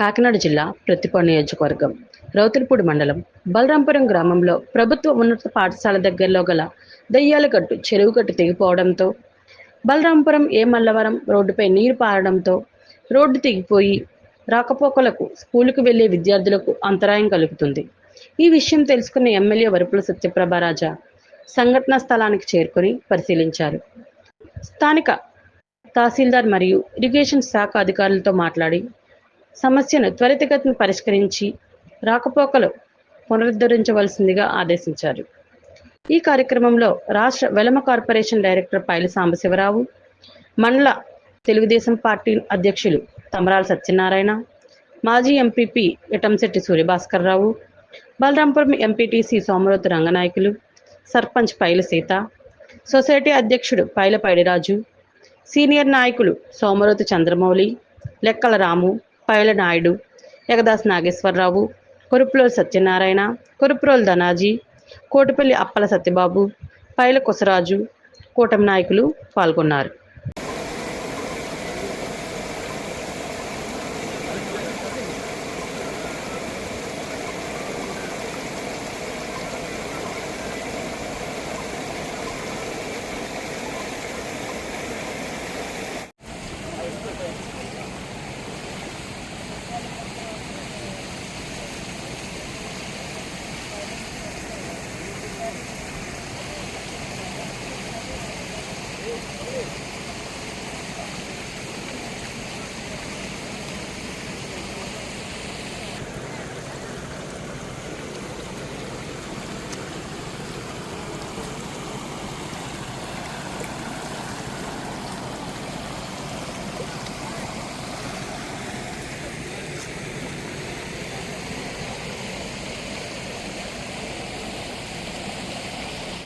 కాకినాడ జిల్లా ప్రతిపాడు నియోజకవర్గం రౌతులపూడి మండలం బలరాంపురం గ్రామంలో ప్రభుత్వ ఉన్నత పాఠశాల దగ్గరలో గల దయ్యాలగట్టు చెరువు గట్టు తెగిపోవడంతో బలరాంపురం ఏ మల్లవరం రోడ్డుపై నీరు పారడంతో రోడ్డు తెగిపోయి రాకపోకలకు స్కూలుకు వెళ్ళే విద్యార్థులకు అంతరాయం కలుగుతుంది. ఈ విషయం తెలుసుకున్న ఎమ్మెల్యే వరుపుల సత్యప్రభారాజా సంఘటన స్థలానికి చేరుకొని పరిశీలించారు. స్థానిక తహసీల్దార్ మరియు ఇరిగేషన్ శాఖ అధికారులతో మాట్లాడి సమస్యను త్వరితగతిని పరిష్కరించి రాకపోకలు పునరుద్ధరించవలసిందిగా ఆదేశించారు. ఈ కార్యక్రమంలో రాష్ట్ర వెలమ కార్పొరేషన్ డైరెక్టర్ పైల సాంబశివరావు మండల తెలుగుదేశం పార్టీ అధ్యక్షులు తమరాల సత్యనారాయణ మాజీ MPP Itamsetti Suryabhaskar Rao Balarampuram MPTC Somarothu Ranganayakulu sarpanch Paila Seetha society అధ్యక్షుడు పైల పైడిరాజు సీనియర్ నాయకులు సోమరోతు చంద్రమౌళి లెక్కల రాము పైల నాయుడు ఎగదాస్ నాగేశ్వరరావు కొరుపులోలు సత్యనారాయణ కొరుపురోలు ధనాజీ కోటిపల్లి అప్పల సత్యబాబు పైల కొసరాజు కూటమి నాయకులు పాల్గొన్నారు.